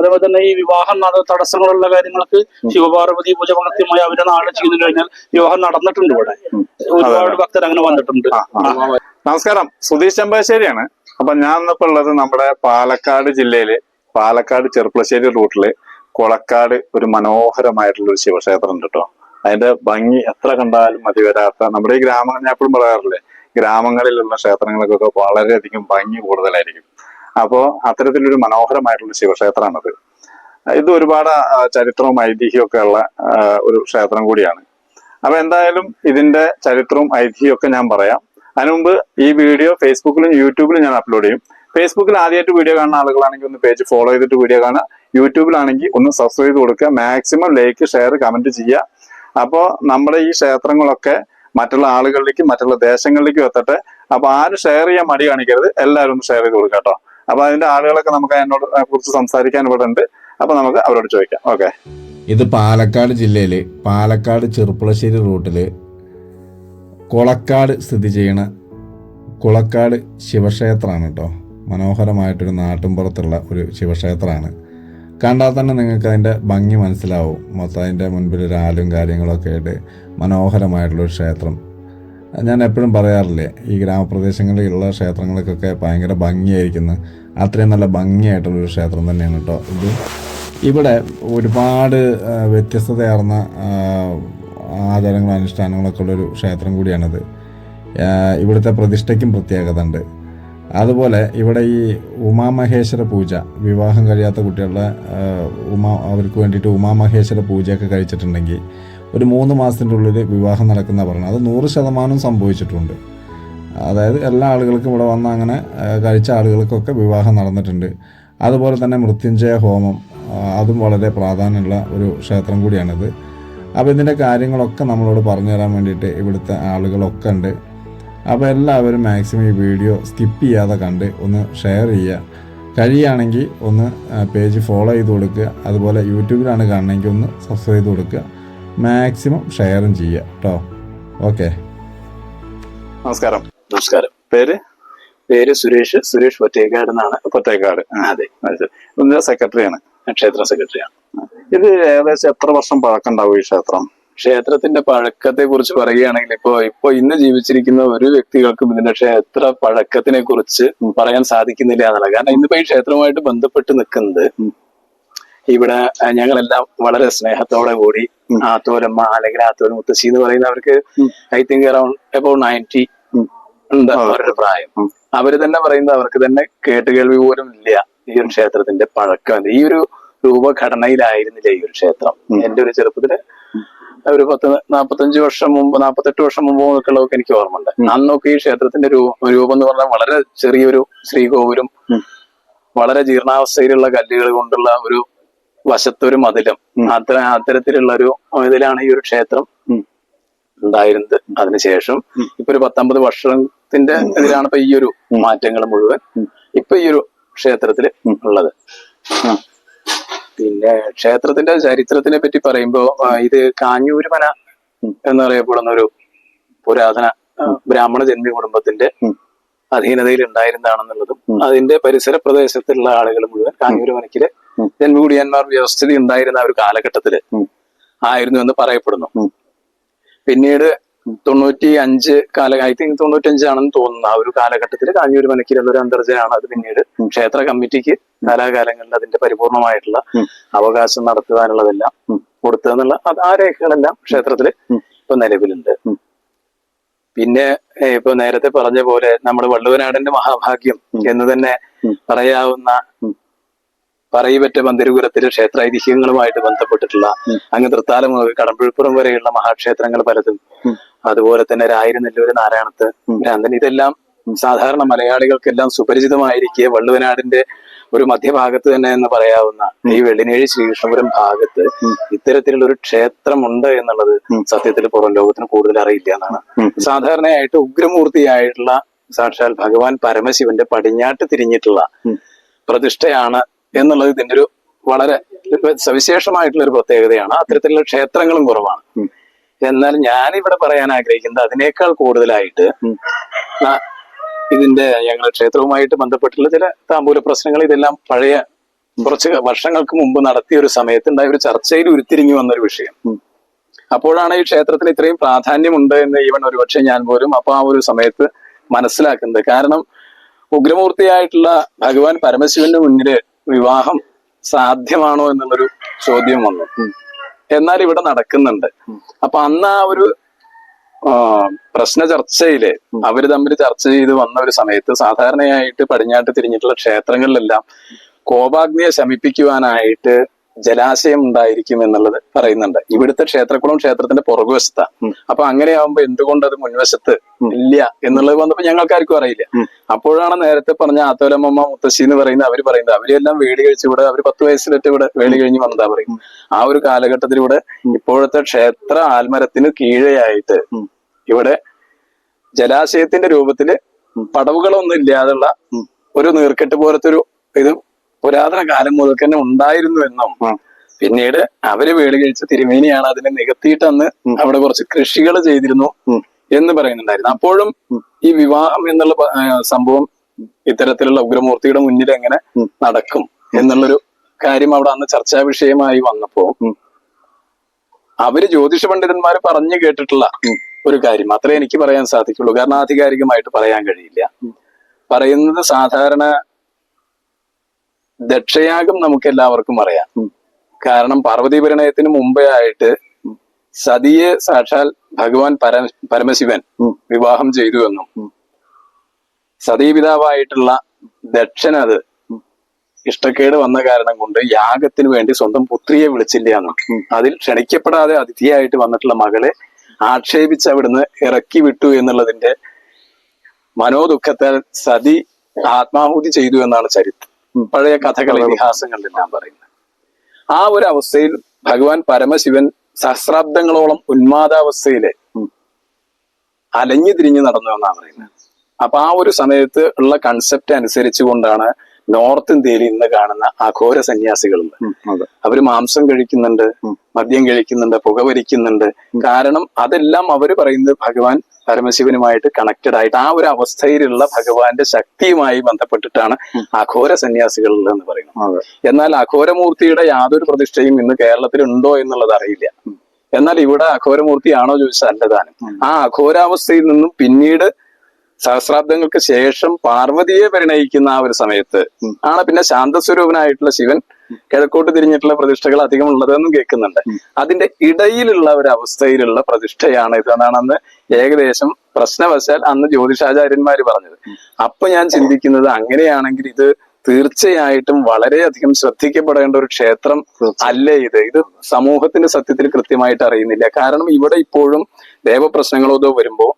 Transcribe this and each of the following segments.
അതേപോലെ തന്നെ ഈ വിവാഹം നട തടസ്സങ്ങളുള്ള കാര്യങ്ങൾക്ക് ശിവപാർവതി പൂജ കൃത്യമായി അവരുടെ നാളെ ചെയ്തു കഴിഞ്ഞാൽ വിവാഹം നടന്നിട്ടുണ്ട് ഇവിടെ. ഒരുപാട് ഭക്തർ അങ്ങനെ വന്നിട്ടുണ്ട്. നമസ്കാരം. സുധീഷ് ചെമ്പാശ്ശേരിയാണ്. അപ്പൊ ഞാൻ ഇന്നിപ്പോ ഉള്ളത് നമ്മുടെ പാലക്കാട് ജില്ലയിലെ പാലക്കാട് ചെറുപ്പളശ്ശേരി റൂട്ടിൽ കൊളക്കാട് ഒരു മനോഹരമായിട്ടുള്ള ഒരു ശിവക്ഷേത്രം ഉണ്ട് കേട്ടോ അതിന്റെ ഭംഗി എത്ര കണ്ടാലും മതി വരാത്ത നമ്മുടെ ഈ ഗ്രാമങ്ങൾ ഞാൻ എപ്പോഴും പറയാറില്ലേ ഗ്രാമങ്ങളിലുള്ള ക്ഷേത്രങ്ങൾക്കൊക്കെ വളരെയധികം ഭംഗി കൂടുതലായിരിക്കും. അപ്പോ അത്തരത്തിലൊരു മനോഹരമായിട്ടുള്ള ശിവക്ഷേത്രമാണത്. ഇത് ഒരുപാട് ചരിത്രവും ഐതിഹ്യവും ഒക്കെ ഉള്ള ഒരു ക്ഷേത്രം കൂടിയാണ്. അപ്പൊ എന്തായാലും ഇതിന്റെ ചരിത്രവും ഐതിഹ്യവും ഒക്കെ ഞാൻ പറയാം. അതിനു മുമ്പ് ഈ വീഡിയോ ഫേസ്ബുക്കിലും യൂട്യൂബിലും ഞാൻ അപ്ലോഡ് ചെയ്യും. ഫേസ്ബുക്കിൽ ആദ്യമായിട്ട് വീഡിയോ കാണുന്ന ആളുകളാണെങ്കിൽ ഒന്ന് പേജ് ഫോളോ ചെയ്തിട്ട് വീഡിയോ കാണുക. യൂട്യൂബിലാണെങ്കിൽ ഒന്ന് സബ്സ്ക്രൈബ് ചെയ്ത് കൊടുക്കുക. മാക്സിമം ലൈക്ക് ഷെയർ കമന്റ് ചെയ്യുക. അപ്പോൾ നമ്മുടെ ഈ ക്ഷേത്രങ്ങളൊക്കെ മറ്റുള്ള ആളുകളിലേക്കും മറ്റുള്ള ദേശങ്ങളിലേക്കും എത്തട്ടെ. അപ്പൊ ആരും ഷെയർ ചെയ്യാൻ മടി കാണിക്കരുത്. എല്ലാവരും ഷെയർ ചെയ്ത് കൊടുക്കുക കേട്ടോ. അപ്പൊ അതിന്റെ ആളുകളൊക്കെ നമുക്ക് അതിനോട് കുറിച്ച് സംസാരിക്കാൻ ഇവിടെ ഉണ്ട്. അപ്പൊ നമുക്ക് അവരോട് ചോദിക്കാം. ഓക്കെ. ഇത് പാലക്കാട് ജില്ലയിലെ പാലക്കാട് ചെറുപ്പുളശ്ശേരി റൂട്ടിൽ കൊളക്കാട് സ്ഥിതി ചെയ്യണ കുളക്കാട് ശിവക്ഷേത്രമാണ് കേട്ടോ. മനോഹരമായിട്ടൊരു നാട്ടിൻപുറത്തുള്ള ഒരു ശിവക്ഷേത്രമാണ്. കണ്ടാൽ തന്നെ നിങ്ങൾക്ക് അതിന്റെ ഭംഗി മനസ്സിലാവും. മൊത്തം അതിന്റെ മുൻപിൽ ഒരു ആലും കാര്യങ്ങളൊക്കെ ആയിട്ട് മനോഹരമായിട്ടുള്ളൊരു ക്ഷേത്രം. ഞാൻ എപ്പോഴും പറയാറില്ലേ ഈ ഗ്രാമപ്രദേശങ്ങളിലുള്ള ക്ഷേത്രങ്ങൾക്കൊക്കെ ഭയങ്കര ഭംഗിയായിരിക്കുന്നു. അത്രയും നല്ല ഭംഗിയായിട്ടുള്ളൊരു ക്ഷേത്രം തന്നെയാണ് കേട്ടോ ഇത്. ഇവിടെ ഒരുപാട് വ്യത്യസ്തതയാർന്ന ആചാരങ്ങളും അനുഷ്ഠാനങ്ങളൊക്കെ ഉള്ളൊരു ക്ഷേത്രം കൂടിയാണിത്. ഇവിടുത്തെ പ്രതിഷ്ഠയ്ക്കും പ്രത്യേകത ഉണ്ട്. അതുപോലെ ഇവിടെ ഈ ഉമാമഹേശ്വര പൂജ വിവാഹം കഴിയാത്ത കുട്ടികളുടെ ഉമാ അവർക്ക് വേണ്ടിയിട്ട് ഉമാമഹേശ്വര പൂജയൊക്കെ കഴിച്ചിട്ടുണ്ടെങ്കിൽ ഒരു മൂന്ന് മാസത്തിന്റെ ഉള്ളിൽ വിവാഹം നടക്കുന്ന പറഞ്ഞത്. അത് നൂറ് ശതമാനം സംഭവിച്ചിട്ടുണ്ട്. അതായത് എല്ലാ ആളുകൾക്കും ഇവിടെ വന്ന് അങ്ങനെ കഴിച്ച ആളുകൾക്കൊക്കെ വിവാഹം നടന്നിട്ടുണ്ട്. അതുപോലെ തന്നെ മൃത്യുഞ്ജയ ഹോമം അതും വളരെ പ്രാധാന്യമുള്ള ഒരു ക്ഷേത്രം കൂടിയാണിത്. അപ്പോൾ ഇതിന്റെ കാര്യങ്ങളൊക്കെ നമ്മളോട് പറഞ്ഞു തരാൻ വേണ്ടിയിട്ട് ഇവിടുത്തെ ആളുകളൊക്കെ ഉണ്ട്. അപ്പോൾ എല്ലാവരും മാക്സിമം ഈ വീഡിയോ സ്കിപ്പ് ചെയ്യാതെ കണ്ട് ഒന്ന് ഷെയർ ചെയ്യുക. കഴിയുകയാണെങ്കിൽ ഒന്ന് പേജ് ഫോളോ ചെയ്ത് കൊടുക്കുക. അതുപോലെ യൂട്യൂബിലാണ് കാണണമെങ്കിൽ ഒന്ന് സബ്സ്ക്രൈബ് ചെയ്ത് കൊടുക്കുക. മാക്സിമം ഷെയറും ചെയ്യുക കേട്ടോ ഓക്കെ നമസ്കാരം. നമസ്കാരം. പേര്? പേര് സുരേഷ്. സുരേഷ് പൊറ്റേക്കാട് എന്നാണ് പൊറ്റേക്കാട് അതെ. അത് സെക്രട്ടറിയാണ്? ക്ഷേത്ര സെക്രട്ടറിയാണ്. ഇത് ഏകദേശം എത്ര വർഷം പഴക്കമുണ്ടാവും ഈ ക്ഷേത്രം? ക്ഷേത്രത്തിന്റെ പഴക്കത്തെ കുറിച്ച് പറയുകയാണെങ്കിൽ ഇപ്പോ ഇപ്പൊ ഇന്ന് ജീവിച്ചിരിക്കുന്ന ഒരു വ്യക്തികൾക്കും ഇതിന്റെ ക്ഷേത്ര പഴക്കത്തിനെ കുറിച്ച് പറയാൻ സാധിക്കുന്നില്ല എന്നുള്ളത്. കാരണം ഇന്നിപ്പോ ഈ ക്ഷേത്രവുമായിട്ട് ബന്ധപ്പെട്ട് നിൽക്കുന്നത് ഇവിടെ ഞങ്ങളെല്ലാം വളരെ സ്നേഹത്തോടെ കൂടി ആത്തോലമ്മ അല്ലെങ്കിൽ ആത്തോല മുത്തശ്ശി എന്ന് പറയുന്ന അവർക്ക് I think around about ninety ഉണ്ട് അവരുടെ പ്രായം. അവർ തന്നെ പറയുന്നത് അവർക്ക് തന്നെ കേട്ടുകേൾവി പോലും ഇല്ല ഈ ഒരു ക്ഷേത്രത്തിന്റെ പഴക്കം. ഈ ഒരു രൂപഘടനയിലായിരുന്നില്ല ഈ ഒരു ക്ഷേത്രം. എന്റെ ഒരു ചെറുപ്പത്തിൽ ഒരു പത്ത് നാപ്പത്തഞ്ച് വർഷം മുമ്പ് നാപ്പത്തെട്ട് വർഷം മുമ്പ് നിൽക്കുള്ളതൊക്കെ എനിക്ക് ഓർമ്മയുണ്ട്. അന്നൊക്കെ ഈ ക്ഷേത്രത്തിന്റെ രൂപം രൂപം എന്ന് പറഞ്ഞാൽ വളരെ ചെറിയൊരു ശ്രീകോപുരം വളരെ ജീർണാവസ്ഥയിലുള്ള കല്ലുകൾ കൊണ്ടുള്ള ഒരു വശത്തൊരു മതിലും. അത്ര അത്തരത്തിലുള്ള ഒരു ഇതിലാണ് ഈ ഒരു ക്ഷേത്രം ഉണ്ടായിരുന്നത്. അതിനുശേഷം ഇപ്പൊ ഒരു പത്തൊമ്പത് വർഷത്തിന്റെ ഇതിലാണ് ഇപ്പൊ ഈ ഒരു മാറ്റങ്ങൾ മുഴുവൻ ഇപ്പൊ ഈ ഒരു ക്ഷേത്രത്തിൽ ഉള്ളത്. പിന്നെ ക്ഷേത്രത്തിന്റെ ചരിത്രത്തിനെ പറ്റി പറയുമ്പോ ഇത് കാഞ്ഞൂര് മന എന്നറിയപ്പെടുന്ന ഒരു പുരാതന ബ്രാഹ്മണ ജന്മി കുടുംബത്തിന്റെ അധീനതയിൽ ഉണ്ടായിരുന്നതാണെന്നുള്ളതും അതിന്റെ പരിസര പ്രദേശത്തുള്ള ആളുകൾ മുഴുവൻ കാഞ്ഞൂര് മനക്കിലെ ജന്മികുടിയന്മാർ വ്യവസ്ഥിതി ഉണ്ടായിരുന്ന ആ ഒരു കാലഘട്ടത്തിൽ ആയിരുന്നു എന്ന് പറയപ്പെടുന്നു. പിന്നീട് തൊണ്ണൂറ്റി അഞ്ച് കാല ഐ തിങ്ക് തൊണ്ണൂറ്റി അഞ്ചാണെന്ന് തോന്നുന്നു. ആ ഒരു കാലഘട്ടത്തിൽ കാഞ്ഞൂർ മനക്കിലുള്ള ഒരു അന്തർജനാണ് അത് പിന്നീട് ക്ഷേത്ര കമ്മിറ്റിക്ക് കാലാകാലങ്ങളിൽ അതിന്റെ പരിപൂർണമായിട്ടുള്ള അവകാശം നടത്തുവാനുള്ളതെല്ലാം കൊടുത്തതെന്നുള്ള അത് ആ രേഖകളെല്ലാം ക്ഷേത്രത്തിൽ ഇപ്പൊ നിലവിലുണ്ട്. പിന്നെ ഇപ്പൊ നേരത്തെ പറഞ്ഞ പോലെ നമ്മുടെ വള്ളുവനാടന്റെ മഹാഭാഗ്യം എന്ന് തന്നെ പറയാവുന്ന പറയിപറ്റ മന്ദിരപുരത്തിലെ ക്ഷേത്ര ഐതിഹ്യങ്ങളുമായിട്ട് ബന്ധപ്പെട്ടിട്ടുള്ള അങ്ങ് തൃത്താലം മുതൽ കടമ്പുഴപ്പുറം വരെയുള്ള മഹാക്ഷേത്രങ്ങൾ പലതും. അതുപോലെ തന്നെ രായിരനെല്ലൂര് നാരായണത്ത് ഭ്രാന്തൻ ഇതെല്ലാം സാധാരണ മലയാളികൾക്കെല്ലാം സുപരിചിതമായിരിക്കെ വള്ളുവനാടിന്റെ ഒരു മധ്യഭാഗത്ത് തന്നെ എന്ന് പറയാവുന്ന ഈ വെള്ളിനേഴി ശ്രീകൃഷ്ണപുരം ഭാഗത്ത് ഇത്തരത്തിലുള്ള ഒരു ക്ഷേത്രമുണ്ട് എന്നുള്ളത് സത്യത്തിൽ പുറം ലോകത്തിന് കൂടുതൽ അറിയില്ല എന്നാണ്. സാധാരണയായിട്ട് ഉഗ്രമൂർത്തിയായിട്ടുള്ള സാക്ഷാൽ ഭഗവാൻ പരമശിവന്റെ പടിഞ്ഞാട്ട് തിരിഞ്ഞിട്ടുള്ള പ്രതിഷ്ഠയാണ് എന്നുള്ളത് ഇതിന്റെ ഒരു വളരെ സവിശേഷമായിട്ടുള്ള ഒരു പ്രത്യേകതയാണ്. അത്തരത്തിലുള്ള ക്ഷേത്രങ്ങളും കുറവാണ്. എന്നാൽ ഞാൻ ഇവിടെ പറയാൻ ആഗ്രഹിക്കുന്നത് അതിനേക്കാൾ കൂടുതലായിട്ട് ഇതിന്റെ ഞങ്ങൾ ക്ഷേത്രവുമായിട്ട് ബന്ധപ്പെട്ടുള്ള ചില താമ്പൂല പ്രശ്നങ്ങൾ ഇതെല്ലാം പഴയ കുറച്ച് വർഷങ്ങൾക്ക് മുമ്പ് നടത്തിയ ഒരു സമയത്ത് സമയത്തുണ്ടായ ഒരു ചർച്ചയിൽ ഉരുത്തിരിഞ്ഞു വന്നൊരു വിഷയം. അപ്പോഴാണ് ഈ ക്ഷേത്രത്തിന് ഇത്രയും പ്രാധാന്യമുണ്ട് എന്ന് ഈവൻ ഒരുപക്ഷെ ഞാൻ പോലും അപ്പൊ ആ ഒരു സമയത്ത് മനസ്സിലാക്കുന്നത്. കാരണം ഉഗ്രമൂർത്തിയായിട്ടുള്ള ഭഗവാൻ പരമശിവന്റെ മുന്നിൽ വിവാഹം സാധ്യമാണോ എന്നുള്ളൊരു ചോദ്യം വന്നു. എന്നാൽ ഇവിടെ നടക്കുന്നുണ്ട്. അപ്പൊ അന്ന് ആ ഒരു പ്രശ്ന ചർച്ചയിൽ അവർ തമ്മിൽ ചർച്ച ചെയ്ത് വന്ന ഒരു സമയത്ത് സാധാരണയായിട്ട് പടിഞ്ഞാട്ട് തിരിഞ്ഞിട്ടുള്ള ക്ഷേത്രങ്ങളിലെല്ലാം കോപാഗ്നിയെ ശമിപ്പിക്കുവാനായിട്ട് ജലാശയം ഉണ്ടായിരിക്കും എന്നുള്ളത് പറയുന്നുണ്ട്. ഇവിടുത്തെ ക്ഷേത്രക്കുളം ക്ഷേത്രത്തിന്റെ പുറകുവശത്താണ്. അപ്പൊ അങ്ങനെയാവുമ്പോ എന്തുകൊണ്ട് അത് മുൻവശത്ത് ഇല്ല എന്നുള്ളത് വന്നപ്പോ ഞങ്ങൾക്കാർക്കും അറിയില്ല. അപ്പോഴാണ് നേരത്തെ പറഞ്ഞ ആത്തോലമ്മ മുത്തശ്ശി എന്ന് പറയുന്നത് അവർ പറയുന്നത്. അവരെല്ലാം വേടി കഴിച്ച് ഇവിടെ അവർ പത്ത് വയസ്സിലിട്ട് ഇവിടെ വേടി കഴിഞ്ഞ് വന്നതാ പറയും ആ ഒരു കാലഘട്ടത്തിലൂടെ ഇപ്പോഴത്തെ ക്ഷേത്ര ആൽമരത്തിന് കീഴെയായിട്ട് ഇവിടെ ജലാശയത്തിന്റെ രൂപത്തിൽ പടവുകളൊന്നും ഇല്ലാതുള്ള ഒരു നീർക്കെട്ട് പോലത്തെ ഒരു ഇത് പുരാതന കാലം മുതൽ തന്നെ ഉണ്ടായിരുന്നു എന്നും പിന്നീട് അവർ വേളി കഴിച്ച തിരുമേനിയാണ് അതിനെ നികത്തിയിട്ട് അന്ന് അവിടെ കുറച്ച് കൃഷികൾ ചെയ്തിരുന്നു എന്ന് പറയുന്നുണ്ടായിരുന്നു. അപ്പോഴും ഈ വിവാഹം എന്നുള്ള സംഭവം ഇത്തരത്തിലുള്ള ഉഗ്രമൂർത്തിയുടെ മുന്നിൽ എങ്ങനെ നടക്കും എന്നുള്ളൊരു കാര്യം അവിടെ അന്ന് ചർച്ചാ വിഷയമായി വന്നപ്പോ അവർ ജ്യോതിഷ പണ്ഡിതന്മാർ പറഞ്ഞു കേട്ടിട്ടുള്ള ഒരു കാര്യം മാത്രമേ എനിക്ക് പറയാൻ സാധിക്കുള്ളൂ. കാരണം ആധികാരികമായിട്ട് പറയാൻ കഴിയില്ല. പറയുന്നത് സാധാരണ ദക്ഷയാഗം നമുക്ക് എല്ലാവർക്കും അറിയാം കാരണം പാർവതി പരിണയത്തിന് മുമ്പേ ആയിട്ട് സതിയെ സാക്ഷാൽ ഭഗവാൻ പര പരമശിവൻ വിവാഹം ചെയ്തു എന്നും. സതീപിതാവായിട്ടുള്ള ദക്ഷനത് ഇഷ്ടക്കേട് വന്ന കാരണം കൊണ്ട് യാഗത്തിന് വേണ്ടി സ്വന്തം പുത്രിയെ വിളിച്ചില്ല എന്നും. അതിൽ ക്ഷണിക്കപ്പെടാതെ അതിഥിയായിട്ട് വന്നിട്ടുള്ള മകളെ ആക്ഷേപിച്ച് അവിടുന്ന് ഇറക്കി വിട്ടു എന്നുള്ളതിന്റെ മനോദുഃഖത്താൽ സതി ആത്മാഹുതി ചെയ്തു എന്നാണ് ചരിത്രം. പഴയ കഥകൾ ഞാൻ പറയുന്നത്. ആ ഒരു അവസ്ഥയിൽ ഭഗവാൻ പരമശിവൻ സഹസ്രാബ്ദങ്ങളോളം ഉന്മാദാവസ്ഥയിൽ അലഞ്ഞു തിരിഞ്ഞു നടന്നു എന്നാണ് പറയുന്നത്. അപ്പൊ ആ ഒരു സമയത്ത് ഉള്ള കൺസെപ്റ്റ് അനുസരിച്ച് കൊണ്ടാണ് നോർത്ത് ഇന്ത്യയിൽ ഇന്ന് കാണുന്ന അഘോര സന്യാസികളുണ്ട് അവർ മാംസം കഴിക്കുന്നുണ്ട് മദ്യം കഴിക്കുന്നുണ്ട് പുകവരിക്കുന്നുണ്ട് കാരണം അതെല്ലാം അവർ പറയുന്നത് ഭഗവാൻ പരമശിവനുമായിട്ട് കണക്റ്റഡ് ആയിട്ട് ആ ഒരു അവസ്ഥയിലുള്ള ഭഗവാന്റെ ശക്തിയുമായി ബന്ധപ്പെട്ടിട്ടാണ് അഘോര സന്യാസികളിൽ എന്ന് പറയുന്നത്. എന്നാൽ അഘോരമൂർത്തിയുടെ യാതൊരു പ്രതിഷ്ഠയും ഇന്ന് കേരളത്തിൽ ഉണ്ടോ എന്നുള്ളത് അറിയില്ല. എന്നാൽ ഇവിടെ അഘോരമൂർത്തിയാണോ ചോദിച്ചാൽ അല്ലതാനും ആ അഘോരാവസ്ഥയിൽ നിന്നും പിന്നീട് സഹസ്രാബ്ദങ്ങൾക്ക് ശേഷം പാർവതിയെ പരിണയിക്കുന്ന ആ ഒരു സമയത്ത് ആണ് പിന്നെ ശാന്തസ്വരൂപനായിട്ടുള്ള ശിവൻ കിഴക്കോട്ട് തിരിഞ്ഞിട്ടുള്ള പ്രതിഷ്ഠകൾ അധികം ഉള്ളതെന്നും കേൾക്കുന്നുണ്ട്. അതിന്റെ ഇടയിലുള്ള ഒരു അവസ്ഥയിലുള്ള പ്രതിഷ്ഠയാണ് ഇത്. അന്ന് ഏകദേശം പ്രശ്നവശാൽ അന്ന് ജ്യോതിഷാചാര്യന്മാർ പറഞ്ഞത്. അപ്പൊ ഞാൻ ചിന്തിക്കുന്നത് അങ്ങനെയാണെങ്കിൽ ഇത് തീർച്ചയായിട്ടും വളരെയധികം ശ്രദ്ധിക്കപ്പെടേണ്ട ഒരു ക്ഷേത്രം അല്ലേ ഇത്? ഇത് സമൂഹത്തിന്റെ സത്യത്തിൽ കൃത്യമായിട്ട് അറിയുന്നില്ല. കാരണം ഇവിടെ ഇപ്പോഴും ദേവപ്രശ്നങ്ങളോ ഇതോ വരുമ്പോ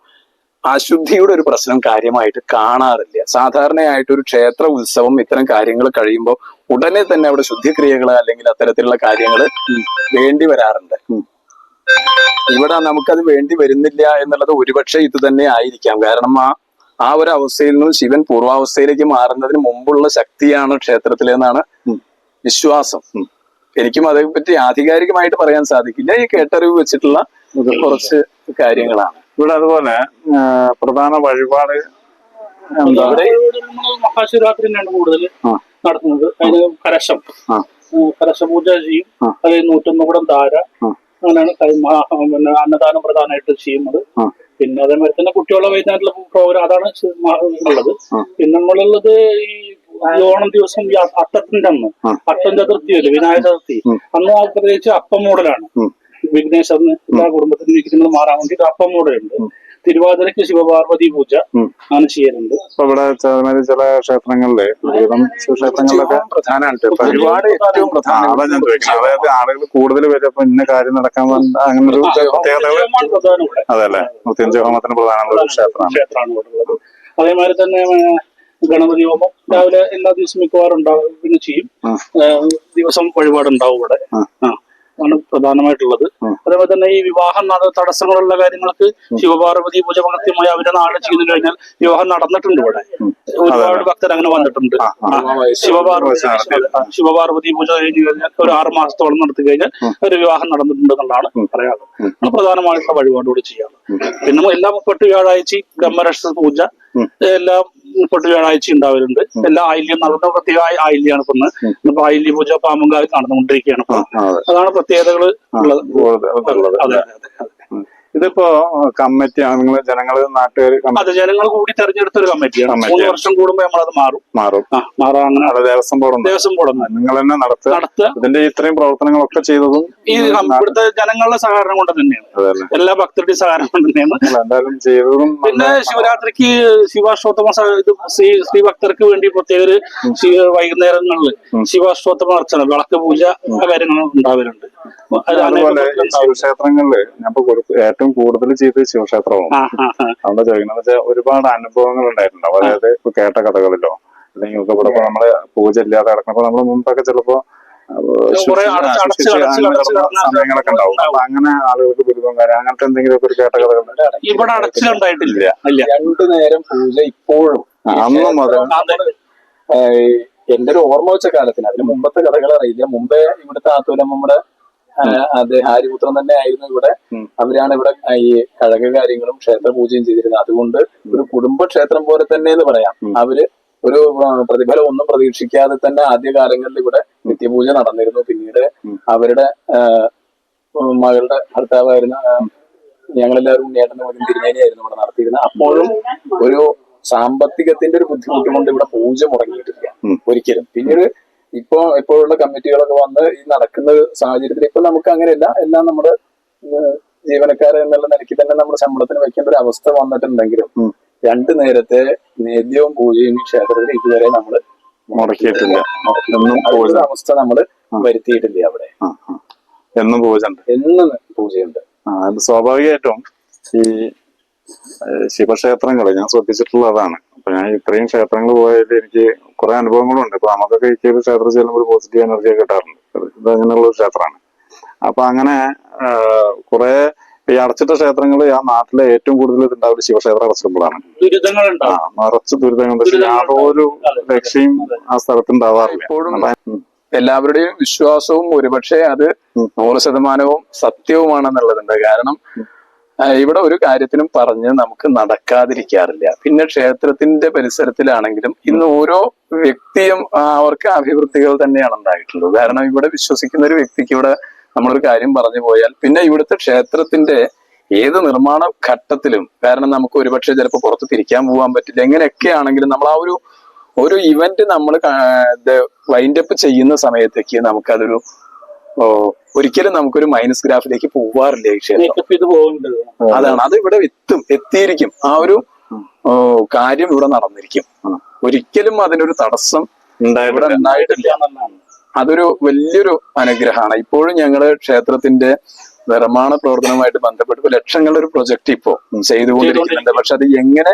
അശുദ്ധിയുടെ ഒരു പ്രശ്നം കാര്യമായിട്ട് കാണാറില്ല. സാധാരണയായിട്ട് ഒരു ക്ഷേത്ര ഉത്സവം ഇത്തരം കാര്യങ്ങൾ കഴിയുമ്പോൾ ഉടനെ തന്നെ അവിടെ ശുദ്ധിക്രിയകൾ അല്ലെങ്കിൽ അത്തരത്തിലുള്ള കാര്യങ്ങൾ വേണ്ടി വരാറുണ്ട്. ഇവിടെ നമുക്കത് വേണ്ടി വരുന്നില്ല എന്നുള്ളത് ഒരുപക്ഷെ ഇത് തന്നെ ആയിരിക്കാം. കാരണം ആ ആ ഒരു അവസ്ഥയിൽ നിന്ന് ശിവൻ പൂർവാവസ്ഥയിലേക്ക് മാറുന്നതിന് മുമ്പുള്ള ശക്തിയാണ് ക്ഷേത്രത്തിലെന്നാണ് വിശ്വാസം. എനിക്കും അതേപ്പറ്റി ആധികാരികമായിട്ട് പറയാൻ സാധിക്കില്ല. ഈ കേട്ടറിവ് വെച്ചിട്ടുള്ള കുറച്ച് കാര്യങ്ങളാണ്. ഇവിടെ അതുപോലെ പ്രധാന വഴിപാട് മഹാശിവരാത്രിയാണ് കൂടുതൽ. നടത്തുന്നത്. അതിന് കലശം. കലശപൂജ ചെയ്യും. അതിൽ അത് നൂറ്റൊന്ന് കൂടം ധാര അങ്ങനെയാണ് പിന്നെ അന്നദാനം പ്രധാനമായിട്ട് ചെയ്യുന്നത്. പിന്നെ അതേമാതിരി തന്നെ കുട്ടികളെ വൈകുന്നേരത്തിലുള്ള പ്രോഗ്രാം അതാണ് ഉള്ളത്. പിന്നെ നമ്മളുള്ളത് ഈ ഓണം ദിവസം അത്തത്തിന്റെ അന്ന്. അത്തം ചതുർത്ഥി അല്ലേ വിനായക ചതുർത്ഥി. അന്ന് പ്രത്യേകിച്ച് അപ്പം മോഡലാണ് ഉം. വിഘ്നേശ് അന്ന് എല്ലാ കുടുംബത്തിനും വിഘ്നങ്ങൾ മാറാൻ വേണ്ടിയിട്ട് അപ്പം കൂടെ ഉണ്ട് തിരുവാതിരക്ക് ശിവപാർവതി പൂജ. ആണ് ചെയ്യലുണ്ട്. ഇപ്പൊ ഇവിടെ ചില ക്ഷേത്രങ്ങളിൽ ക്ഷേത്രങ്ങളിലൊക്കെ പ്രധാനമാണ് ഒരുപാട് ഏറ്റവും പ്രധാന. അതായത് ആളുകൾ കൂടുതൽ പേര് അപ്പൊ ഇന്ന കാര്യം നടക്കാൻ അങ്ങനെ ഒരു പ്രത്യേകതകൾ ഹോമമാണ് പ്രധാനം ഇവിടെ. അതെ അല്ലേ നൂറ്റിയഞ്ച് ഹോമത്തിന് പ്രധാനമുള്ള ഒരു ക്ഷേത്രമാണ്. അതേമാതിരി തന്നെ ഗണപതി ഹോമം രാവിലെ എല്ലാ ദിവസവും മിക്കവാറും ഉണ്ടാവും. പിന്നെ ചെയ്യും. ദിവസം വഴിപാടുണ്ടാവും ഇവിടെ. ആ. ആണ് പ്രധാനമായിട്ടുള്ളത്. അതേപോലെ തന്നെ ഈ വിവാഹം നട തടസ്സങ്ങളുള്ള കാര്യങ്ങൾക്ക് ശിവപാർവതി പൂജ കൃത്യമായി അവരെ നാട് ചെയ്തു കഴിഞ്ഞാൽ വിവാഹം നടന്നിട്ടുണ്ട് ഇവിടെ. ഒരുപാട് ഭക്തർ അങ്ങനെ വന്നിട്ടുണ്ട്. ശിവപാർവതി ശിവപാർവതി പൂജ കഴിഞ്ഞു കഴിഞ്ഞാൽ ഒരു ആറ് മാസത്തോളം നടത്തി കഴിഞ്ഞാൽ ഒരു വിവാഹം നടന്നിട്ടുണ്ട് എന്നുള്ളതാണ് പറയാറ് പ്രധാനമായിട്ടുള്ള വഴിപാടുകൂടി ചെയ്യാറ്. പിന്നെ എല്ലാ പെട്ടു വ്യാഴാഴ്ച ബ്രഹ്മരക്ഷ പൂജ. എല്ലാം മുപ്പട്ട് വ്യാഴാഴ്ച ഉണ്ടാവലുണ്ട്. എല്ലാ ആയില്യം നടന്ന പ്രത്യേക ആയ- ആയില്യാണ് ഇപ്പൊ ഇന്ന്. ഇന്നിപ്പോ ആയില്യ പൂജ പാമ്പുങ്കാവ് നടന്നുകൊണ്ടിരിക്കുകയാണ് അതാണ് പ്രത്യേകതകൾ ഉള്ളത്. അതെ അതെ അതെ. ഇതിപ്പോ കമ്മിറ്റി നിങ്ങൾ ജനങ്ങൾ നാട്ടുകാർ അതെ ജനങ്ങൾ കൂടി തെരഞ്ഞെടുത്ത ഒരു കമ്മിറ്റിയാണ്. കമ്മിറ്റി. മൂന്ന് വർഷം കൂടുമ്പോ നമ്മളത് മാറും. മാറും. ആ മാറാൻ അങ്ങനെ. അവിടെ ദേവസ്വം ബോർഡ് ദേവസ്വം ബോർഡ് നിങ്ങൾ തന്നെ നടത്തുക. നടത്തുക. ഇതിന്റെ ഇത്രയും പ്രവർത്തനങ്ങളൊക്കെ ചെയ്തതും ഈ ഇവിടുത്തെ ജനങ്ങളുടെ സഹകരണം കൊണ്ട് തന്നെയാണ്. എല്ലാ ഭക്തരുടെയും സഹകരണം കൊണ്ട് തന്നെയാണ്. എന്തായാലും ചെയ്തതും പിന്നെ ശിവരാത്രിക്ക് ശിവാഷ്ടോത്തമ ഇത് ശ്രീ ശ്രീ ഭക്തർക്ക് വേണ്ടി പ്രത്യേക ഒരു വൈകുന്നേരങ്ങളിൽ ശിവാഷ്ടോത്തമ അർച്ചന വിളക്ക് പൂജ കാര്യങ്ങളും കാര്യങ്ങൾ ഉണ്ടാവലുണ്ട്. അതുപോലെ ക്ഷേത്രങ്ങളിൽ ഞാൻ ഏറ്റവും കൂടുതൽ ചെയ്തത് ശിവക്ഷേത്രമാണ്. അതുകൊണ്ട് അവിടെ ചോദിക്കുന്നത് വെച്ചാൽ ഒരുപാട് അനുഭവങ്ങൾ ഉണ്ടായിട്ടുണ്ടാവും അതായത് ഇപ്പൊ കേട്ട കഥകളിലോ അല്ലെങ്കിൽ ഒക്കെ ഇവിടെ ഇപ്പൊ നമ്മൾ പൂജ ഇല്ലാതെ കിടക്കുന്നപ്പോ നമ്മൾ മുമ്പൊക്കെ ചിലപ്പോ സമയങ്ങളൊക്കെ ഉണ്ടാവും. അപ്പൊ അങ്ങനെ ആളുകൾക്ക് ദുരിതം കാര്യം അങ്ങനത്തെ എന്തെങ്കിലും ഒരു കേട്ട കഥകൾ ഇവിടെ അടച്ചിലുണ്ടായിട്ടില്ല ഇല്ല. രണ്ടു നേരം പൂജ ഇപ്പോഴും അന്ന് മുതൽ അതെ എന്റെ ഒരു ഓർമ്മ വെച്ച കാലത്തിന് അതിന് മുമ്പത്തെ കഥകൾ അറിയില്ല. മുമ്പേ ഇവിടുത്തെ ആത്തൂരമ്മയുടെ അദ്ദേഹം ഹാരിപുത്രൻ തന്നെ ആയിരുന്നു ഇവിടെ. അവരാണ് ഇവിടെ ഈ കഴക കാര്യങ്ങളും ക്ഷേത്ര പൂജയും ചെയ്തിരുന്നത്. അതുകൊണ്ട് ഒരു കുടുംബ ക്ഷേത്രം പോലെ തന്നെ എന്ന് പറയാം. അവർ ഒരു പ്രതിഫലം ഒന്നും പ്രതീക്ഷിക്കാതെ തന്നെ ആദ്യ കാലങ്ങളിൽ ഇവിടെ നിത്യപൂജ നടന്നിരുന്നു. പിന്നീട് അവരുടെ മകളുടെ ഭർത്താവായിരുന്ന ഞങ്ങളെല്ലാവരും ഉണ്ണിയേട്ടന്റെ മകൻ തിരുമേനിയായിരുന്നു ഇവിടെ നടത്തിയിരുന്നത്. അപ്പോഴും ഒരു സാമ്പത്തികത്തിന്റെ ഒരു ബുദ്ധിമുട്ട് കൊണ്ട് ഇവിടെ പൂജ മുടങ്ങിയിട്ടില്ല. ഒരിക്കലും. പിന്നീട് ഇപ്പോ ഇപ്പോഴുള്ള കമ്മിറ്റികളൊക്കെ വന്ന് ഈ നടക്കുന്ന സാഹചര്യത്തിൽ ഇപ്പൊ നമുക്ക് അങ്ങനെയല്ല എല്ലാം നമ്മുടെ ഏഹ്, ജീവനക്കാരെ എന്നുള്ള നിലയ്ക്ക് തന്നെ നമ്മുടെ ശമ്പളത്തിന് വെക്കേണ്ട ഒരു അവസ്ഥ വന്നിട്ടുണ്ടെങ്കിലും. രണ്ടു നേരത്തെ നേദ്യവും പൂജയും ക്ഷേത്രത്തിൽ ഇതുവരെ നമ്മൾ മുടക്കിയിട്ടില്ല. അവസ്ഥ നമ്മൾ വരുത്തിയിട്ടില്ല അവിടെ. എന്നും പൂജ എന്നും പൂജയുണ്ട്. സ്വാഭാവികമായിട്ടും ഈ ശിവക്ഷേത്രങ്ങൾ ശിവക്ഷേത്രങ്ങൾ ഞാൻ ശ്രദ്ധിച്ചിട്ടുള്ളതാണ്. അപ്പൊ ഞാൻ ഇത്രയും ക്ഷേത്രങ്ങൾ പോയതിൽ എനിക്ക് കുറെ അനുഭവങ്ങളുണ്ട്. അപ്പൊ നമുക്കൊക്കെ ഈ ചെയ്ത് ക്ഷേത്രത്തിൽ ചെല്ലുമ്പോൾ ഒരു പോസിറ്റീവ് എനർജി ഒക്കെ കിട്ടാറുണ്ട്. ഇത് അങ്ങനെയുള്ള ഒരു ക്ഷേത്രമാണ്. അപ്പൊ അങ്ങനെ കുറെ ഈ അടച്ചിട്ട ക്ഷേത്രങ്ങൾ ആ നാട്ടിലെ ഏറ്റവും കൂടുതൽ ഇതുണ്ടാവുന്ന ശിവക്ഷേത്രം അടച്ചിടുമ്പോഴാണ്. ദുരിതങ്ങൾ ആ ഉണ്ടാവും നിറച്ച് ദുരിതങ്ങൾ പക്ഷെ യാതൊരു രക്ഷയും ആ സ്ഥലത്ത് ഉണ്ടാവാറില്ല. എല്ലാവരുടെയും വിശ്വാസവും ഒരുപക്ഷെ അത്. നൂറ് ശതമാനവും സത്യവുമാണെന്നുള്ളതുണ്ട്. കാരണം ഇവിടെ ഒരു കാര്യത്തിനും പറഞ്ഞ് നമുക്ക് നടക്കാതിരിക്കാറില്ല. പിന്നെ ക്ഷേത്രത്തിന്റെ പരിസരത്തിലാണെങ്കിലും ഇന്ന് ഓരോ വ്യക്തിയും അവർക്ക് അഭിവൃദ്ധികൾ തന്നെയാണ് ഉണ്ടായിട്ടുള്ളത്. കാരണം ഇവിടെ വിശ്വസിക്കുന്ന ഒരു വ്യക്തിക്ക് ഇവിടെ നമ്മളൊരു കാര്യം പറഞ്ഞു പോയാൽ പിന്നെ ഇവിടുത്തെ ക്ഷേത്രത്തിന്റെ ഏത് നിർമ്മാണ ഘട്ടത്തിലും കാരണം നമുക്ക് ഒരുപക്ഷെ ചിലപ്പോൾ പുറത്ത് തിരിക്കാൻ പോകാൻ പറ്റില്ല എങ്ങനെയൊക്കെ ആണെങ്കിലും നമ്മൾ ആ ഒരു ഒരു ഇവന്റ് നമ്മൾ വൈൻഡപ്പ് ചെയ്യുന്ന സമയത്തേക്ക് നമുക്കതൊരു ഓ, ഒരിക്കലും നമുക്കൊരു മൈനസ് ഗ്രാഫിലേക്ക് പോവാറില്ല ഈ ക്ഷേത്രം. അതാണ്. അത് ഇവിടെ എത്തും എത്തിയിരിക്കും. ആ ഒരു കാര്യം ഇവിടെ നടന്നിരിക്കും. ഒരിക്കലും അതിനൊരു തടസ്സം ഇവിടെ ഉണ്ടായിട്ടില്ല. അതൊരു വലിയൊരു അനുഗ്രഹമാണ്. ഇപ്പോഴും ഞങ്ങൾ ക്ഷേത്രത്തിന്റെ നിർമ്മാണ പ്രവർത്തനവുമായിട്ട് ബന്ധപ്പെട്ട് ഇപ്പൊ ലക്ഷങ്ങളുടെ ഒരു പ്രൊജക്ട് ഇപ്പോ ചെയ്തുകൊണ്ടിരിക്കുന്നുണ്ട്. പക്ഷെ അത് എങ്ങനെ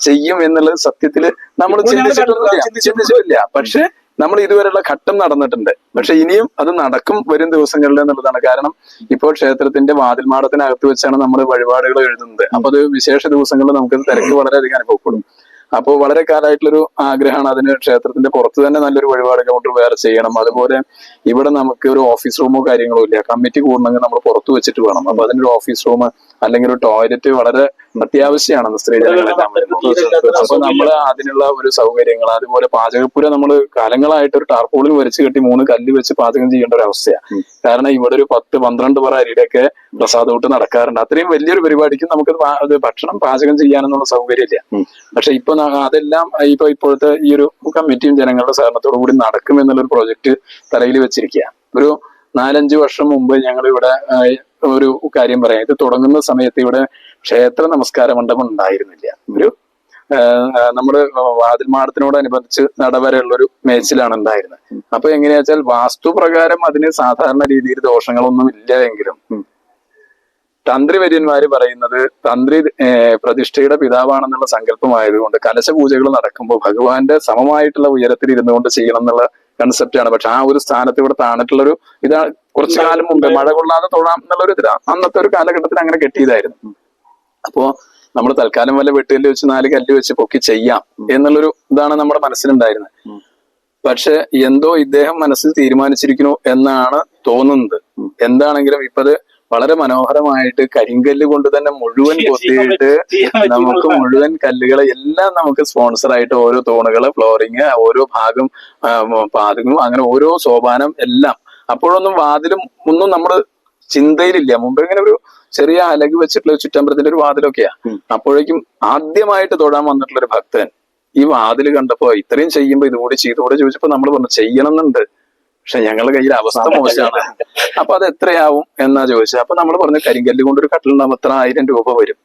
ചെയ്യും എന്നുള്ളത് സത്യത്തിൽ നമ്മൾ. ചിന്തിച്ചിട്ടില്ല. പക്ഷെ നമ്മൾ ഇതുവരെയുള്ള ഘട്ടം നടന്നിട്ടുണ്ട്. പക്ഷെ ഇനിയും അത് നടക്കും വരും ദിവസങ്ങളിൽ എന്നുള്ളതാണ് കാരണം ഇപ്പോൾ ക്ഷേത്രത്തിന്റെ വാതിൽമാടത്തിനകത്ത് വെച്ചാണ് നമ്മൾ വഴിപാടുകൾ എഴുതുന്നത്. അപ്പൊ അത് വിശേഷ ദിവസങ്ങളിൽ നമുക്ക് തിരക്ക് വളരെയധികം അനുഭവപ്പെടും. അപ്പോൾ വളരെ കാലമായിട്ടുള്ളൊരു ആഗ്രഹമാണ് അതിന് ക്ഷേത്രത്തിന്റെ പുറത്ത് തന്നെ നല്ലൊരു വഴിപാട് കൗണ്ടർ വേറെ ചെയ്യണം. അതുപോലെ ഇവിടെ നമുക്ക് ഒരു ഓഫീസ് റൂമോ കാര്യങ്ങളോ ഇല്ല. കമ്മിറ്റി കൂടണമെങ്കിൽ നമ്മൾ പുറത്ത് വെച്ചിട്ട് വേണം. അപ്പൊ അതിനൊരു ഓഫീസ് റൂം അല്ലെങ്കിൽ ഒരു ടോയ്ലറ്റ് വളരെ അത്യാവശ്യമാണ് സ്ത്രീ ജനങ്ങളെല്ലാം അപ്പൊ നമ്മൾ അതിനുള്ള ഒരു സൗകര്യങ്ങൾ അതുപോലെ പാചകപ്പുര നമ്മൾ കാലങ്ങളായിട്ട് ഒരു ടാർപോളിൽ വരച്ച് കെട്ടി മൂന്ന് കല്ല് വെച്ച് പാചകം ചെയ്യേണ്ട ഒരു അവസ്ഥയാണ് കാരണം ഇവിടെ ഒരു പത്ത് പന്ത്രണ്ട് പറ അരിയുടെയൊക്കെ പ്രസാദോട്ട് നടക്കാറുണ്ട്. അത്രയും വലിയൊരു പരിപാടിക്ക് നമുക്ക് അത് ഭക്ഷണം പാചകം ചെയ്യാനെന്നുള്ള സൗകര്യമില്ല. പക്ഷെ ഇപ്പൊ അതെല്ലാം ഇപ്പൊ ഇപ്പോഴത്തെ ഈ ഒരു കമ്മിറ്റിയും ജനങ്ങളുടെ സഹകരണത്തോടു കൂടി നടക്കും എന്നുള്ളൊരു പ്രോജക്റ്റ് തലയിൽ വെച്ചിരിക്കുക ഒരു നാലഞ്ച് വർഷം മുമ്പ് ഞങ്ങൾ ഇവിടെ ഒരു കാര്യം പറയാം. ഇത് തുടങ്ങുന്ന സമയത്ത് ഇവിടെ ക്ഷേത്ര നമസ്കാര മണ്ഡപം ഉണ്ടായിരുന്നില്ല. ഒരു നമ്മുടെ വാതിൽമാടത്തിനോടനുബന്ധിച്ച് നടവരെയുള്ള ഒരു മേച്ചിലാണ് ഉണ്ടായിരുന്നത്. അപ്പൊ എങ്ങനെയാ വെച്ചാൽ വാസ്തുപ്രകാരം അതിന് സാധാരണ രീതിയിൽ ദോഷങ്ങളൊന്നും ഇല്ല എങ്കിലും തന്ത്രി വര്യന്മാര് പറയുന്നത് തന്ത്രി പ്രതിഷ്ഠയുടെ പിതാവാണെന്നുള്ള സങ്കല്പമായതുകൊണ്ട് കലശ പൂജകൾ നടക്കുമ്പോൾ ഭഗവാന്റെ സമമായിട്ടുള്ള ഉയരത്തിൽ ഇരുന്നുകൊണ്ട് ചെയ്യണം എന്നുള്ള കൺസെപ്റ്റ് ആണ്. പക്ഷെ ആ ഒരു സ്ഥാനത്ത് ഇവിടെ താണിട്ടുള്ള ഒരു ഇതാ കുറച്ചു കാലം മുമ്പ് മഴ കൊള്ളാതെ തൊഴാം എന്നുള്ള ഒരു അന്നത്തെ ഒരു കാലഘട്ടത്തിൽ അങ്ങനെ കെട്ടിയതായിരുന്നു. അപ്പോ നമ്മൾ തൽക്കാലം വല്ല വെട്ടുകല്ല് വെച്ച് നാല് കല്ല് വെച്ച് പൊക്കി ചെയ്യാം എന്നുള്ളൊരു ഇതാണ് നമ്മുടെ മനസ്സിലുണ്ടായിരുന്നത്. പക്ഷെ എന്തോ ഇദ്ദേഹം മനസ്സിൽ തീരുമാനിച്ചിരിക്കുന്നു എന്നാണ് തോന്നുന്നത്. എന്താണെങ്കിലും ഇപ്പത് വളരെ മനോഹരമായിട്ട് കരിങ്കല്ല് കൊണ്ട് തന്നെ മുഴുവൻ കൊത്തിയിട്ട് നമുക്ക് മുഴുവൻ കല്ലുകളെ എല്ലാം നമുക്ക് സ്പോൺസറായിട്ട് ഓരോ തൂണുകൾ ഫ്ലോറിങ് ഓരോ ഭാഗം പാതകം അങ്ങനെ ഓരോ സോപാനം എല്ലാം. അപ്പോഴൊന്നും വാതിലും ഒന്നും നമ്മൾ ചിന്തയിലില്ല. മുമ്പ് ഇങ്ങനെ ഒരു ചെറിയ അലകി വെച്ചിട്ടുള്ള ചുറ്റമ്പലത്തിന്റെ ഒരു വാതിലൊക്കെയാ. അപ്പോഴേക്കും ആദ്യമായിട്ട് തൊഴാൻ വന്നിട്ടുള്ള ഒരു ഭക്തൻ ഈ വാതിൽ കണ്ടപ്പോ ഇത്രയും ചെയ്യുമ്പോ ഇതുകൂടി ചെയ്തുകൂടെ ചോദിച്ചപ്പോ നമ്മൾ പറഞ്ഞു ചെയ്യണം എന്നുണ്ട് പക്ഷെ ഞങ്ങളുടെ കയ്യിൽ അവസ്ഥ മോശമാണ്. അപ്പൊ അത് എത്രയാവും എന്നാ ചോദിച്ചത്. അപ്പൊ നമ്മൾ പറഞ്ഞു കരിങ്കല്ല് കൊണ്ട് ഒരു കട്ടിലുണ്ടാകുമ്പോൾ എത്ര ആയിരം രൂപ വരും.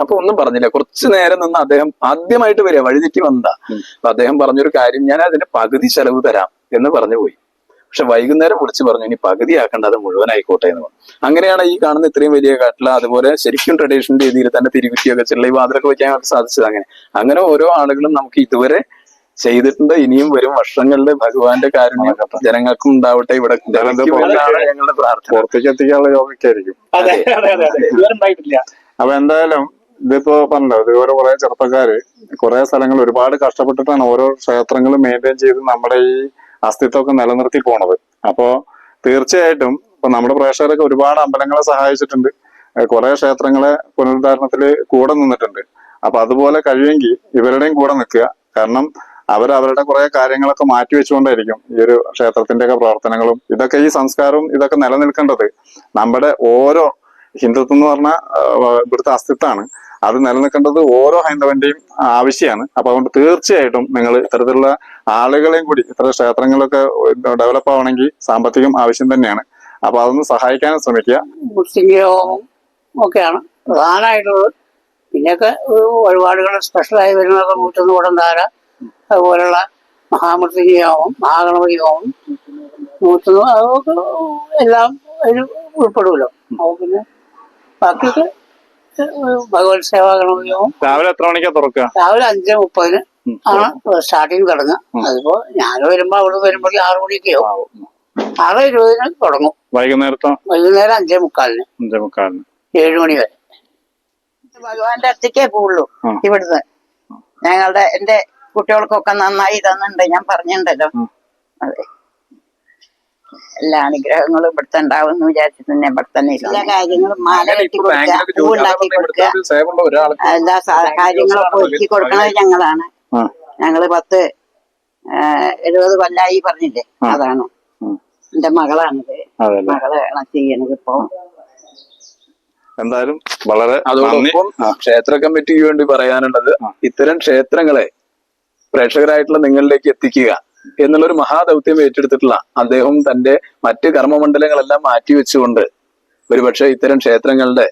അപ്പൊ ഒന്നും പറഞ്ഞില്ല. കുറച്ചു നേരം നിന്ന് അദ്ദേഹം ആദ്യമായിട്ട് വരിക വഴിതെറ്റി വന്നതാ. അപ്പൊ അദ്ദേഹം പറഞ്ഞൊരു കാര്യം ഞാൻ അതിന്റെ പകുതി ചെലവ് തരാം എന്ന് പറഞ്ഞു പോയി. പക്ഷെ വൈകുന്നേരം വിളിച്ച് പറഞ്ഞു ഇനി പകുതി ആക്കേണ്ട അത് മുഴുവനായിക്കോട്ടെ എന്ന് പറഞ്ഞു. അങ്ങനെയാണ് ഈ കാണുന്ന ഇത്രയും വലിയ കാട്ടിൽ അതുപോലെ ശരിക്കും ട്രഡീഷണൽ രീതിയിൽ തന്നെ തിരുകുറ്റിയൊക്കെ ചെല്ലുക ഈ വാതിലൊക്കെ വെക്കാൻ അവർക്ക് സാധിച്ചത് അങ്ങനെ. അങ്ങനെ ഓരോ ആളുകളും നമുക്ക് ഇതുവരെ ചെയ്തിട്ടുണ്ട്. ഇനിയും വരും വർഷങ്ങളിൽ ഭഗവാന്റെ കാരുണ്യം ജനങ്ങൾക്കും ഉണ്ടാവട്ടെ. ഇവിടെ ഞങ്ങളുടെ പ്രാർത്ഥന. പുറത്തേക്ക് എത്തിക്കാനുള്ള യോഗയൊക്കെ ആയിരിക്കും അതെ അതെ അതെ അതെ. ഉണ്ടായിട്ടില്ല. അപ്പൊ എന്തായാലും ഇതിപ്പോ പറഞ്ഞല്ലോ ഇതുപോലെ കുറെ ചെറുപ്പക്കാര് കുറെ സ്ഥലങ്ങൾ ഒരുപാട് കഷ്ടപ്പെട്ടിട്ടാണ് ഓരോ ക്ഷേത്രങ്ങളും മെയിന്റെയിൻ ചെയ്ത് നമ്മുടെ ഈ അസ്തിത്വമൊക്കെ നിലനിർത്തി പോണത്. അപ്പോ തീർച്ചയായിട്ടും ഇപ്പൊ നമ്മുടെ പ്രേക്ഷകരൊക്കെ ഒരുപാട് അമ്പലങ്ങളെ സഹായിച്ചിട്ടുണ്ട്. കുറെ ക്ഷേത്രങ്ങളെ പുനരുദ്ധാരണത്തിൽ കൂടെ നിന്നിട്ടുണ്ട്. അപ്പൊ അതുപോലെ കഴിയുമെങ്കിൽ ഇവരുടെയും കൂടെ നിൽക്കുക. കാരണം അവർ അവരുടെ കുറെ കാര്യങ്ങളൊക്കെ മാറ്റി വെച്ചുകൊണ്ടായിരിക്കും ഈ ഒരു ക്ഷേത്രത്തിന്റെ ഒക്കെ പ്രവർത്തനങ്ങളും. ഇതൊക്കെ ഈ സംസ്കാരവും ഇതൊക്കെ നിലനിൽക്കേണ്ടത്. നമ്മുടെ ഓരോ ഹിന്ദുത്വം എന്ന് പറഞ്ഞാൽ ഇവിടുത്തെ അസ്തിത്വമാണ്. അത് നിലനിൽക്കേണ്ടത് ഓരോ ഹൈന്ദവന്റെയും ആവശ്യമാണ്. അപ്പൊ അതുകൊണ്ട് തീർച്ചയായിട്ടും നിങ്ങൾ ഇത്തരത്തിലുള്ള ആളുകളെയും കൂടി ഇത്തരം ക്ഷേത്രങ്ങളൊക്കെ ഡെവലപ്പ് ആവണമെങ്കിൽ സാമ്പത്തികം ആവശ്യം തന്നെയാണ്. അപ്പൊ അതൊന്ന് സഹായിക്കാനും ശ്രമിക്കുക. മുസ്ലിം ഒക്കെയാണ് പ്രധാനമായിട്ടുള്ളത്. പിന്നെയൊക്കെ വഴിപാടുകൾ സ്പെഷ്യലായി വരുന്നതൊക്കെ നൂറ്റൊന്ന് കുടന്താര അതുപോലുള്ള മഹാമൃത്യുഞ്ജയ ഹോമം മഹാഗണപതി ഹോമം നൂറ്റൊന്ന് അതൊക്കെ എല്ലാം അതിൽ ഉൾപ്പെടുമല്ലോ. അപ്പോൾ പിന്നെ ബാക്കിയൊക്കെ ഭഗവത് സേവാ ഗണപതി രാവിലെ എത്ര മണിക്കാ തുറക്കുക? രാവിലെ അഞ്ച് മുപ്പതിന്. ആണ് സ്റ്റാർട്ടിങ് തുടങ്ങുക അതിപ്പോ ഞാൻ വരുമ്പോ അവിടെ വരുമ്പോൾ ആറു മണിയൊക്കെ ആവും. ആറ് ഇരുപതിന് തുടങ്ങും. വൈകുന്നേരത്തോ? വൈകുന്നേരം അഞ്ചേ മുക്കാലിന്. അഞ്ചേ മുക്കാലിന്. ഏഴു മണി വരെ. ഭഗവാന്റെ അടുത്തേക്കേ പോവുള്ളൂ. ഇവിടുന്ന്. ഞങ്ങളുടെ എന്റെ കുട്ടികൾക്കൊക്കെ നന്നായി തന്നിട്ടുണ്ട് ഞാൻ പറഞ്ഞിട്ടുണ്ടല്ലോ അതെ. എല്ലാ അനുഗ്രഹങ്ങളും ഇവിടുത്തെ ഉണ്ടാവും എന്ന് വിചാരിച്ചിട്ട് തന്നെ ഇവിടെ തന്നെ എല്ലാ കാര്യങ്ങളും മാല കെട്ടി കൊടുക്കുക. എല്ലാ കാര്യങ്ങളൊക്കെ ഒരുക്കി കൊടുക്കണത് ഞങ്ങളാണ്. ഞങ്ങൾ പത്ത് എഴുപത് കൊല്ലായി പറഞ്ഞില്ലേ. അതാണ്. എന്റെ മകളാണിത്. മകളാണ് ചെയ്യണത് ഇപ്പൊ. എന്തായാലും വളരെ അതോടൊപ്പം ക്ഷേത്ര കമ്മിറ്റിക്ക് വേണ്ടി പറയാനുള്ളത് ഇത്തരം ക്ഷേത്രങ്ങളെ പ്രേക്ഷകരായിട്ടുള്ള നിങ്ങളിലേക്ക് എത്തിക്കുക. എന്നുള്ളൊരു മഹാദൗത്യം ഏറ്റെടുത്തിട്ടുള്ള അദ്ദേഹം തന്റെ മറ്റ് കർമ്മമണ്ഡലങ്ങളെല്ലാം മാറ്റിവെച്ചുകൊണ്ട് ഒരുപക്ഷെ ഇത്തരം ക്ഷേത്രങ്ങളുടെ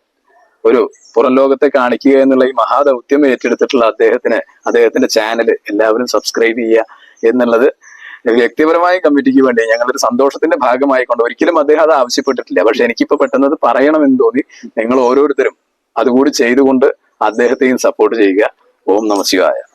ഒരു പുറം ലോകത്തെ കാണിക്കുക എന്നുള്ള ഈ മഹാദൗത്യം ഏറ്റെടുത്തിട്ടുള്ള അദ്ദേഹത്തിന് അദ്ദേഹത്തിന്റെ ചാനൽ എല്ലാവരും സബ്സ്ക്രൈബ് ചെയ്യുക എന്നുള്ളത് വ്യക്തിപരമായ കമ്മിറ്റിക്ക് വേണ്ടി ഞങ്ങളൊരു സന്തോഷത്തിന്റെ ഭാഗമായിക്കൊണ്ട് ഒരിക്കലും അദ്ദേഹം അത് ആവശ്യപ്പെട്ടിട്ടില്ല. പക്ഷെ എനിക്കിപ്പോ പെട്ടെന്ന് അത് പറയണമെന്ന് തോന്നി. നിങ്ങൾ ഓരോരുത്തരും അതുകൂടി ചെയ്തുകൊണ്ട് അദ്ദേഹത്തെയും സപ്പോർട്ട് ചെയ്യുക. ഓം നമ ശിവായ.